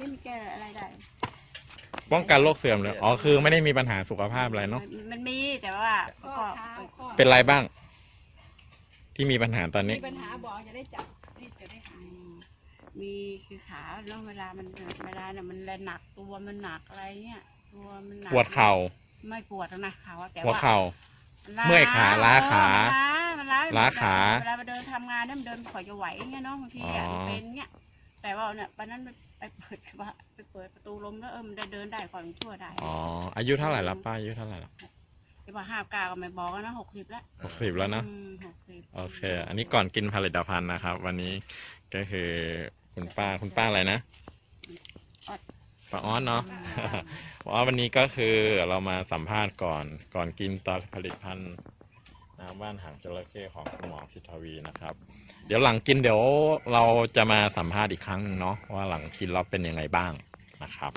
นี้มันแก้อะไรได้ป้องกันโรคเสื่อมเลยอ๋อคือไม่ได้มีปัญหาสุขภาพอะไรเนาะมันมันมีแต่ว่าข้อก็เท้าข้อเป็นไรบ้าง ที่มีปัญหาตอนนี้ มีปัญหาบอกจะได้จับที่จะได้หาอืยมมีคือขาเนาะเวลามันเวลาเนี่ยมันแรงหนักตัวมันหนักอะไรเงี้ยตัวมันหนักปวดเข่าไม่ปวดแล้วนะเขาอะแต่หัวว่าเข่าล้เมื่อยขาล้าขาเออมันล้ามันล้าขาเวลาไปเดินทำงานเนี่ยมันเดินไม่ค่อยจะไหวเงี้ยเนาะบางทีอะอ๋อมันเป็นเงี้ย แต่ว่าเนี่ยวันนั้นไปเปิดว่าไปเปิดประตูลมแล้วเออมันได้เดินได้ก่อนชั่วได้อ๋ออายุเท่าไหร่แล้วป้าอายุเท่าไหร่แล้วที่ว่าห้าเก้าก็ไม่บอกแล้วนะหกสิบแล้วหกสิบแล้วนะอืมหกสิบโอเค อันนี้ก่อนกินผลิตภัณฑ์นะครับ วันนี้ก็คือคุณป้าคุณป้าอะไรนะป้าอ้อนเนาะเพราะว่าวันนี้ก็คือเรามาสัมภาษณ์ก่อนก่อนกินตอนผลิตภัณฑ์ น้ำว่านหางจระเข้ของคุณหมอสิทธวีนะครับ เดี๋ยวหลังกินเดี๋ยวเราจะมาสัมภาษณ์อีกครั้งหนึ่งเนาะว่าหลังกินเราเป็นยังไงบ้างนะครับ